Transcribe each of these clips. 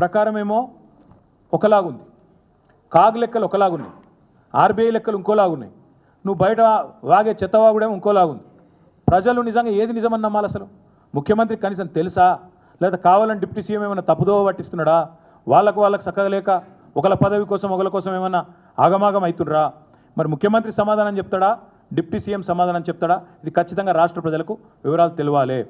ప్రకారమేమో ఒకలాగుంది. CAG లెక్కలు ఒకలాగున్నాయి. RBI లెక్కలు ఇంకోలాగున్నాయి. నువ్వు బయట వాగే చెత్తవాగుడేమో ఇంకోలాగుంది. ప్రజలు నిజంగా ఏది నిజమని నమ్మాలి అసలు? ముఖ్యమంత్రి కనీసం తెలుసా? లేదా కావాలని డిప్యూటీ సీఎం ఏమైనా తప్పుదోవ పట్టిస్తున్నాడా? వాళ్ళకు వాళ్ళకు చక్కగా లేక ఒకళ్ళ పదవి కోసం ఒకళ్ళ కోసం ఏమైనా ఆగమాగం అవుతుండ్రా? మరి ముఖ్యమంత్రి సమాధానం చెప్తాడా? డిప్యూటీ సీఎం సమాధానం చెప్తాడా? ఇది ఖచ్చితంగా రాష్ట్ర ప్రజలకు వివరాలు తెలియాలి.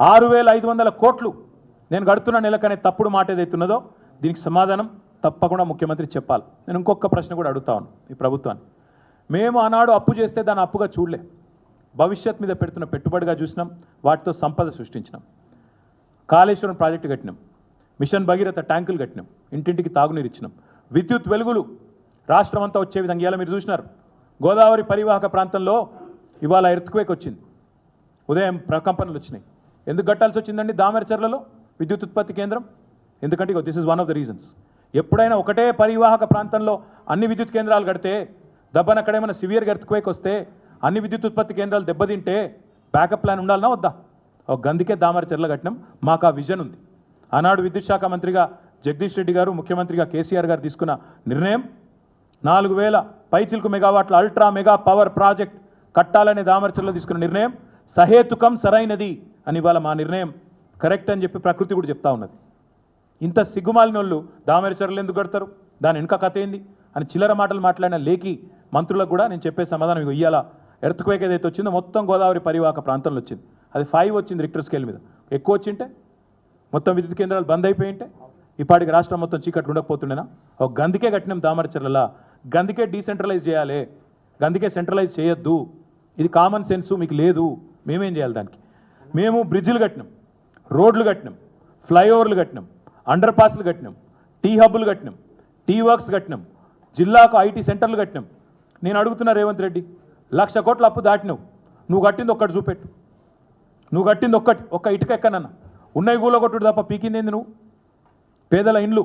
ఆరు వేల ఐదు వందల కోట్లు నేను గడుతున్న నెలకనే తప్పుడు మాట ఏదైతున్నదో దీనికి సమాధానం తప్పకుండా ముఖ్యమంత్రి చెప్పాలి. నేను ఇంకొక ప్రశ్న కూడా అడుగుతాను ఈ ప్రభుత్వాన్ని. మేము ఆనాడు అప్పు చేస్తే దాన్ని అప్పుగా చూడలే. భవిష్యత్ మీద పెడుతున్న పెట్టుబడిగా చూసినాం వాటితో సంపద సృష్టించినాం. కాళేశ్వరం ప్రాజెక్టు కట్టినాం మిషన్ భగీరథ ట్యాంకులు కట్టినాం ఇంటింటికి తాగునీరు ఇచ్చినాం. విద్యుత్ వెలుగులు రాష్ట్రం అంతా వచ్చే విధంగా ఇవాళ మీరు చూసినారు. గోదావరి పరివాహక ప్రాంతంలో ఇవాళ ఎర్త్క్వేక్ వచ్చింది. ఉదయం ప్రకంపనలు వచ్చినాయి. ఎందుకు కట్టాల్సి వచ్చిందండి దామరచర్లలో విద్యుత్ ఉత్పత్తి కేంద్రం? ఎందుకంటే this is one of the reasons ఎప్పుడైనా ఒకటే పరివాహక ప్రాంతంలో అన్ని విద్యుత్ కేంద్రాలు కడితే దెబ్బన అక్కడేమైనా సివియర్ ఎర్త్క్వేక్ వస్తే అన్ని విద్యుత్ ఉత్పత్తి కేంద్రాలు దెబ్బతింటే బ్యాకప్ ప్లాన్ ఉండాలన్నా వద్దా? ఒక గందికే దామరచర్ల కట్టినాం మాకు ఆ విజన్ ఉంది. ఆనాడు విద్యుత్ శాఖ మంత్రిగా జగదీష్ రెడ్డి గారు ముఖ్యమంత్రిగా కేసీఆర్ గారు తీసుకున్న నిర్ణయం నాలుగు వేల పైచిల్కు మెగావాట్ల అల్ట్రా మెగా పవర్ ప్రాజెక్ట్ కట్టాలనే దామరచర్లో తీసుకున్న నిర్ణయం సహేతుకం సరైనది అని ఇవాళ మా నిర్ణయం. కరెక్ట్ అని చెప్పి ప్రకృతి కూడా చెప్తా ఉన్నది. ఇంత సిగ్గుమాలిన వాళ్ళు దామరచర్లు ఎందుకు కడతారు? దాని వెనుక కథ ఏంది? అని చిల్లర మాటలు మాట్లాడిన లేఖి మంత్రులకు కూడా నేను చెప్పే సమాధానం ఇగో ఇయ్యాల ఎర్త్క్వేక్ ఏదైతే వచ్చిందో మొత్తం గోదావరి పరివాహక ప్రాంతంలో వచ్చింది. అది ఫైవ్ వచ్చింది రిక్టర్ స్కేల్ మీద. ఎక్కువ వచ్చింటే? మొత్తం విద్యుత్ కేంద్రాలు బంద్ అయిపోయి ఉంటే? ఇప్పటికి రాష్ట్రం మొత్తం చీకట్లు ఉండకపోతుండేనా? ఒక గందికే కట్టినాం దామరచర్లలా గందికే డీసెంట్రలైజ్ చేయాలి. గందికే సెంట్రలైజ్ చేయొద్దు. ఇది కామన్ సెన్స్ మీకు లేదు. మేమేం చేయాలి దానికి? మేము బ్రిడ్జిలు కట్టినాం. రోడ్లు కట్టినాం ఫ్లైఓవర్లు కట్టినాం అండర్ పాస్లు కట్టినాం టీ హబ్బులు కట్టినాం టీ వర్క్స్ కట్టినాం జిల్లాకు ఐటీ సెంటర్లు కట్టినాం. నేను అడుగుతున్నా రేవంత్ రెడ్డి లక్ష కోట్ల అప్పు దాటినావు. నువ్వు కట్టింది ఒక్కటి చూపెట్టు. నువ్వు కట్టింది ఒక్కటి ఒక్క ఇటుక ఎక్కనన్న. ఉన్నాయి గూల కొట్టుడు తప్ప పీకిందేంది నువ్వు? పేదల ఇండ్లు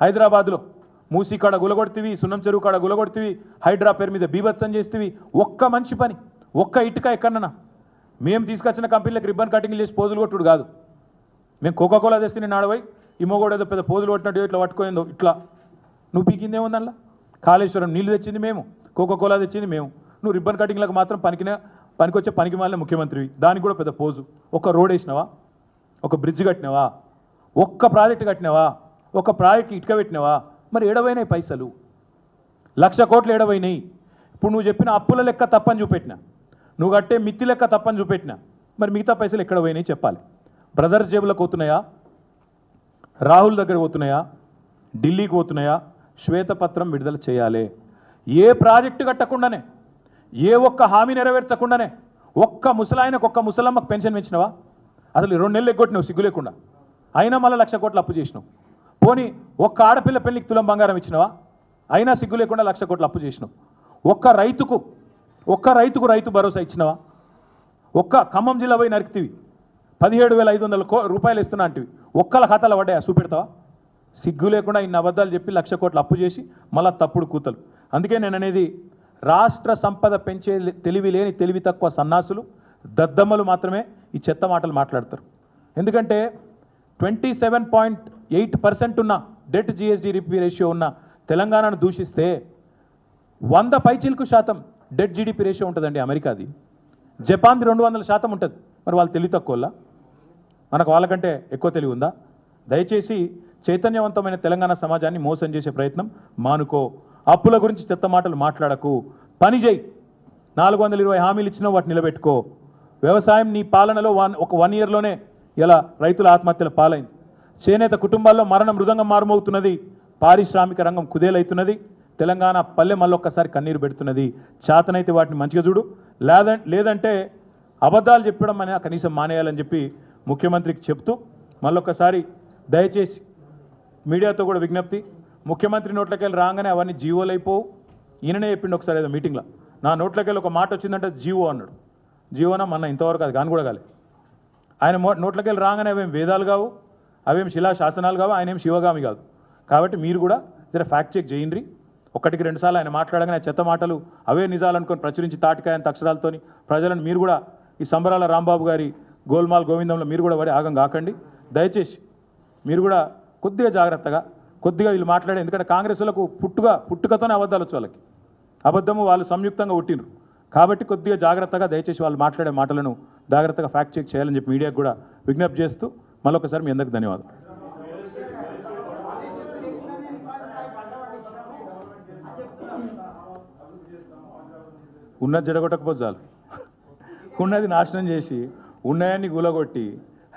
హైదరాబాద్లో మూసీ కాడ గులగొడితివి సున్నం చెరువు కాడ గులగొడుతీవి హైడ్రా పేరు మీద బీభత్సం చేస్తేవి ఒక్క మనిషి పని ఒక్క ఇటుక ఎక్కడన్నా మేము తీసుకొచ్చిన కంపెనీలకు రిబ్బన్ కటింగ్ చేసి పోజులు కొట్టుడు కాదు. మేము కోకాకోలా తెస్తే నేను ఆడవై ఈ కూడా ఏదో పెద్ద పోజులు కొట్టినట్టు ఇట్లా పట్టుకోయిందో ఇట్లా. నువ్వు పీకిందేముందల్లా కాళేశ్వరం నీళ్ళు తెచ్చింది మేము కోకోకోలా తెచ్చింది మేము. నువ్వు రిబ్బన్ కటింగ్లకు మాత్రం పనికిన పనికొచ్చే పనికి మాలిన ముఖ్యమంత్రివి. దానికి కూడా పెద్ద పోజు. ఒక రోడ్ వేసినావా? ఒక బ్రిడ్జ్ కట్టినావా? ఒక్క ప్రాజెక్ట్ కట్టినావా? ఒక ప్రాజెక్ట్ ఇటుక పెట్టినావా? మరి ఏడవైనాయి పైసలు? లక్ష కోట్లు ఏడవైనాయి. ఇప్పుడు నువ్వు చెప్పిన అప్పుల లెక్క తప్పని చూపెట్టినా. నువ్వు కట్టే మిత్తి లెక్క తప్పని చూపెట్టిన. మరి మిగతా పైసలు ఎక్కడ పోయినాయి చెప్పాలి. బ్రదర్స్ జేబులకు పోతున్నాయా రాహుల్ దగ్గర పోతున్నాయా ఢిల్లీకి పోతున్నాయా శ్వేతపత్రం విడుదల చేయాలి. ఏ ప్రాజెక్టు కట్టకుండానే ఏ ఒక్క హామీ నెరవేర్చకుండానే ఒక్క ముసలాయనకు ఒక్క ముసలమ్మకు పెన్షన్ పెంచినవా? అసలు రెండు నెలలు ఎగ్గొట్టినావు సిగ్గు లేకుండా. అయినా మళ్ళీ లక్ష కోట్లు అప్పు చేసినావు. పోనీ ఒక్క ఆడపిల్ల పెళ్ళికి తులం బంగారం ఇచ్చినవా? అయినా సిగ్గు లేకుండా లక్ష కోట్లు అప్పు చేసినావు. ఒక్క రైతుకు ఒక్క రైతుకు రైతు భరోసా ఇచ్చినవా? ఒక్క ఖమ్మం జిల్లా పోయి నరికితివి. పదిహేడు వేల ఐదు వందల కో రూపాయలు ఇస్తున్నా అంటివి. ఒక్కల ఖాతాలో పడ్డాయా? చూపెడతావా? సిగ్గు లేకుండా ఇన్ని అబద్ధాలు చెప్పి లక్ష కోట్లు అప్పు చేసి మళ్ళా తప్పుడు కూతలు. అందుకే నేను అనేది రాష్ట్ర సంపద పెంచే తెలివి లేని తెలివి తక్కువ సన్నాసులు దద్దమ్మలు మాత్రమే ఈ చెత్త మాటలు మాట్లాడతారు. ఎందుకంటే twenty seven point eight percent ఉన్న డెట్ జిఎస్డిపి రేషియో ఉన్న తెలంగాణను దూషిస్తే వంద పైచిల్కు శాతం డెట్ జీడిపి రేషియో ఉంటుందండి అమెరికాది. జపాన్ది రెండు వందల శాతం ఉంటుంది. మరి వాళ్ళు తెలివి తక్కువలా మనకు వాళ్ళకంటే ఎక్కువ తెలివి ఉందా? దయచేసి చైతన్యవంతమైన తెలంగాణ సమాజాన్ని మోసం చేసే ప్రయత్నం మానుకో. అప్పుల గురించి చెత్త మాటలు మాట్లాడకు. పని చేయి. నాలుగు వందల ఇరవై హామీలు ఇచ్చినా వాటిని నిలబెట్టుకో. వ్యవసాయం నీ పాలనలో వన్ ఒక వన్ ఇయర్లోనే ఇలా రైతుల ఆత్మహత్యల పాలైంది. చేనేత కుటుంబాల్లో మరణం మృదంగం మారుమవుతున్నది. పారిశ్రామిక రంగం కుదేలవుతున్నది తెలంగాణ పల్లె మళ్ళొక్కసారి కన్నీరు పెడుతున్నది. చేతనైతే వాటిని మంచిగా చూడు. లేద లేదంటే అబద్ధాలు చెప్పడం అనే కనీసం మానేయాలని చెప్పి ముఖ్యమంత్రికి చెప్తూ మళ్ళొక్కసారి దయచేసి మీడియాతో కూడా విజ్ఞప్తి. ముఖ్యమంత్రి నోట్లకెళ్ళి రాగానే అవన్నీ జీవోలు అయిపోవు. ఈయననే చెప్పిండు ఒకసారి ఏదో మీటింగ్లో. నా నోట్లకెళ్ళి ఒక మాట వచ్చిందంటే జీవో అన్నాడు. జీవోనా మన ఇంతవరకు అది కాని కూడా కాలే. ఆయన నోట్లకెళ్ళి రాగానే అవేం వేదాలు కావు. అవేం శిలా శాసనాలు కావు. ఆయన ఏం శివగామి కాదు. కాబట్టి మీరు కూడా జర ఫ్యాక్ట్ చెక్ చేయండి. ఒకటికి రెండుసార్లు ఆయన మాట్లాడగానే చెత్త మాటలు అవే నిజాలనుకొని ప్రచురించి తాటికాయంత అక్షరాలతోని ప్రజలను మీరు కూడా ఈ సంబరాల రాంబాబు గారి గోల్మాల్ గోవిందంలో మీరు కూడా పడి ఆగం కాకండి. దయచేసి మీరు కూడా కొద్దిగా జాగ్రత్తగా కొద్దిగా వీళ్ళు మాట్లాడే ఎందుకంటే కాంగ్రెస్లకు పుట్టుగా పుట్టుకతోనే అబద్ధాలు వచ్చి వాళ్ళకి. అబద్ధము వాళ్ళు సంయుక్తంగా పుట్టినరు కాబట్టి కొద్దిగా జాగ్రత్తగా దయచేసి వాళ్ళు మాట్లాడే మాటలను జాగ్రత్తగా ఫ్యాక్ట్ చెక్ చేయాలని చెప్పి మీడియాకు కూడా విజ్ఞప్తి చేస్తూ మరొకసారి మీ అందరికి ధన్యవాదాలు. ఉన్నది జడగొట్టకపోతే చాలు. ఉన్నది నాశనం చేసి ఉన్నాయన్ని గులగొట్టి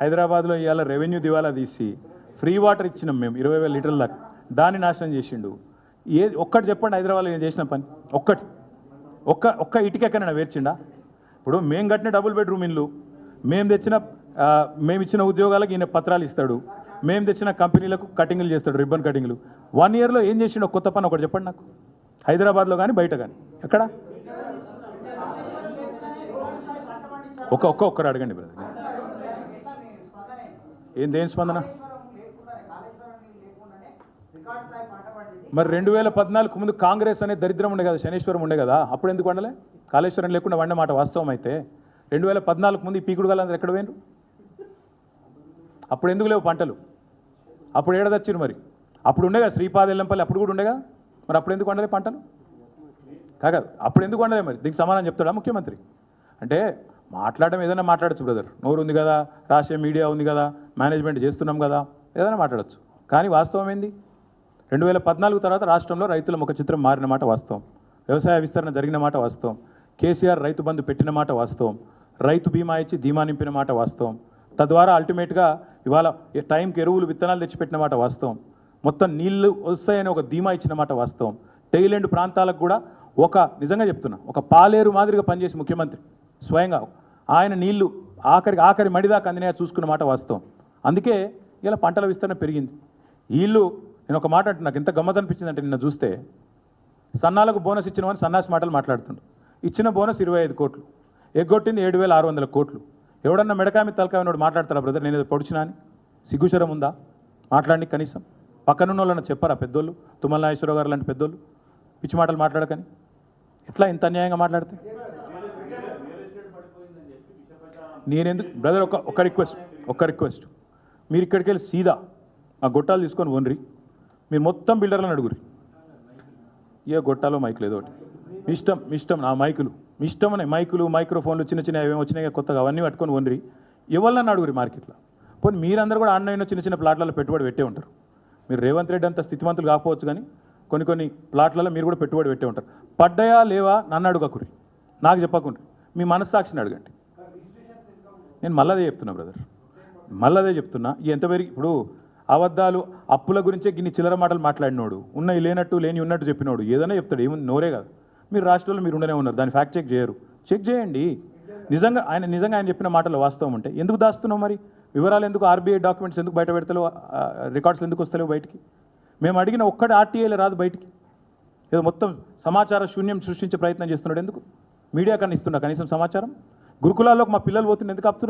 హైదరాబాద్లో ఇవాళ రెవెన్యూ దివాలా తీసి ఫ్రీ వాటర్ ఇచ్చినాం మేము ఇరవై వేల లీటర్ల దాకా. దాన్ని నాశనం చేసిండు. ఏది ఒక్కటి చెప్పండి హైదరాబాద్లో నేను చేసిన పని. ఒక్కటి. ఒక్క ఒక్క ఇటుకెక్కనైనా వేర్చిండా ఇప్పుడు మేము కట్టిన డబుల్ బెడ్రూమ్ ఇల్లు మేము తెచ్చిన మేము ఇచ్చిన ఉద్యోగాలకు ఈయన పత్రాలు ఇస్తాడు. మేము తెచ్చిన కంపెనీలకు కటింగ్లు చేస్తాడు రిబ్బన్ కటింగ్లు. వన్ ఇయర్లో ఏం చేసిండు కొత్త పని ఒకటి చెప్పండి నాకు. హైదరాబాద్లో కానీ బయట కానీ ఎక్కడ? ఒక ఒక్క ఒక్కరు అడగండి బ్రదర్ ఏం దేని స్పందన? మరి రెండు వేల పద్నాలుగు ముందు కాంగ్రెస్ అనే దరిద్రం ఉండే కదా శనీశ్వరం ఉండే కదా అప్పుడు ఎందుకు వండలే? కాళేశ్వరం లేకుండా వండే మాట వాస్తవం అయితే రెండు వేల పద్నాలుగు ముందు ఈ పీకుడు గలందరూ ఎక్కడ పోయినరు? అప్పుడు ఎందుకు లేవు పంటలు? అప్పుడు ఏడదచ్చిరు మరి? అప్పుడు ఉండేగా శ్రీపాద ఎల్లంపల్లి అప్పుడు కూడా ఉండేగా? మరి అప్పుడు ఎందుకు వండలే పంటలు? కాగా అప్పుడు ఎందుకు వండలే మరి? దీనికి సమాధానం చెప్తాడా ముఖ్యమంత్రి? అంటే మాట్లాడడం ఏదైనా మాట్లాడచ్చు బ్రదర్ నోరు ఉంది కదా రాసే మీడియా ఉంది కదా మేనేజ్మెంట్ చేస్తున్నాం కదా ఏదైనా మాట్లాడచ్చు. కానీ వాస్తవం ఏంది? రెండు వేల పద్నాలుగు తర్వాత రాష్ట్రంలో రైతుల ముఖ చిత్రం మారిన మాట వాస్తవం. వ్యవసాయ విస్తరణ జరిగిన మాట వాస్తవం. కేసీఆర్ రైతు బంధు పెట్టిన మాట వాస్తవం. రైతు బీమా ఇచ్చి ధీమా నింపిన మాట వాస్తవం. తద్వారా అల్టిమేట్గా ఇవాళ ఈ టైంకి ఎరువులు విత్తనాలు తెచ్చిపెట్టిన మాట వాస్తవం. మొత్తం నీళ్ళు వస్తాయని ఒక ధీమా ఇచ్చిన మాట వాస్తవం. టైలెండ్ ప్రాంతాలకు కూడా ఒక నిజంగా చెప్తున్నా ఒక పాలేరు మాదిరిగా పనిచేసి ముఖ్యమంత్రి. స్వయంగా ఆయన నీళ్ళు ఆఖరి ఆఖరి మడిదాకా అందినాయా చూసుకున్న మాట వాస్తవం. అందుకే ఇలా పంటల విస్తరణ పెరిగింది. వీళ్ళు నేను ఒక మాట అంటే నాకు ఎంత గమ్మత్ అనిపించిందంటే నిన్న చూస్తే సన్నాలకు బోనస్ ఇచ్చినవని సన్నాసి మాటలు మాట్లాడుతుండు. ఇచ్చిన బోనస్ ఇరవై ఐదు కోట్లు. ఎగ్గొట్టింది ఏడు వేల ఆరు వందల కోట్లు. ఎవడన్నా మెడకామి తలకాయ మాట్లాడతారా బ్రదర్? నేను ఏదో పొడిచినా అని? సిగ్గుశరం ఉందా? మాట్లాడి కనీసం. పక్కనున్న వాళ్ళని చెప్పారా పెద్దోళ్ళు? తుమ్మల నాగేశ్వరరావు గారు లాంటి పెద్దోళ్ళు? పిచ్చి మాటలు మాట్లాడకని? ఎట్లా ఇంత అన్యాయంగా మాట్లాడితే? నేనెందుకు? బ్రదర్ ఒక ఒక రిక్వెస్ట్ ఒక రిక్వెస్ట్ మీరు ఇక్కడికి వెళ్ళి సీదా ఆ గొట్టాలు తీసుకొని వండ్రి. మీరు మొత్తం బిల్డర్లను అడుగురి ఏ గొట్టాలో మైకులు ఏదో ఒకటి. మీ ఇష్టం మీ ఇష్టం నా మైకులు. మీ ఇష్టం అనే మైకులు మైక్రోఫోన్లు చిన్న చిన్న ఏమేమి వచ్చినాయి కొత్తగా అవన్నీ పట్టుకొని వండ్రి. ఎవరినన్నా అడుగురి మార్కెట్లో? పోనీ మీరందరూ కూడా ఆన్లైన్లో చిన్న చిన్న ప్లాట్లలో పెట్టుబడి పెట్టే ఉంటారు. మీరు రేవంత్ రెడ్డి అంత స్థితిమంతులు కాకపోవచ్చు కానీ కొన్ని కొన్ని ప్లాట్లలో మీరు కూడా పెట్టుబడి పెట్టే ఉంటారు. పడ్డాయా లేవా? నన్ను అడుగకురి నాకు చెప్పకుండ్రి. మీ మనస్సాక్షిని అడగండి. నేను మళ్ళదే చెప్తున్నా బ్రదర్ మళ్ళదే చెప్తున్నా. ఎంతవరకు ఎంత పెరిగి ఇప్పుడు అబద్ధాలు అప్పుల గురించే గిన్ని చిల్లర మాటలు మాట్లాడినోడు ఉన్నాయి లేనట్టు లేని ఉన్నట్టు చెప్పినోడు ఏదైనా చెప్తాడు ఏముంది? నోరే కాదు. మీరు రాష్ట్రంలో మీరు ఉండనే ఉన్నారు దాన్ని ఫ్యాక్ట్ చెక్ చేయరు. చెక్ చేయండి. నిజంగా ఆయన నిజంగా ఆయన చెప్పిన మాటలు వాస్తవం ఉంటే ఎందుకు దాస్తున్నావు మరి? వివరాలు ఎందుకు? ఆర్బీఐ డాక్యుమెంట్స్ ఎందుకు బయట పెడతలేవు? రికార్డ్స్ ఎందుకు వస్తలేవు బయటికి? మేము అడిగిన ఒక్కటి ఆర్టీఐలో రాదు బయటికి. ఏదో మొత్తం సమాచార శూన్యం సృష్టించే ప్రయత్నం చేస్తున్నాడు ఎందుకు? మీడియా కన్నా ఇస్తున్నా కనీసం సమాచారం? గురుకులాల్లోకి మా పిల్లలు పోతున్న ఎందుకు ఆపుతున్నారు?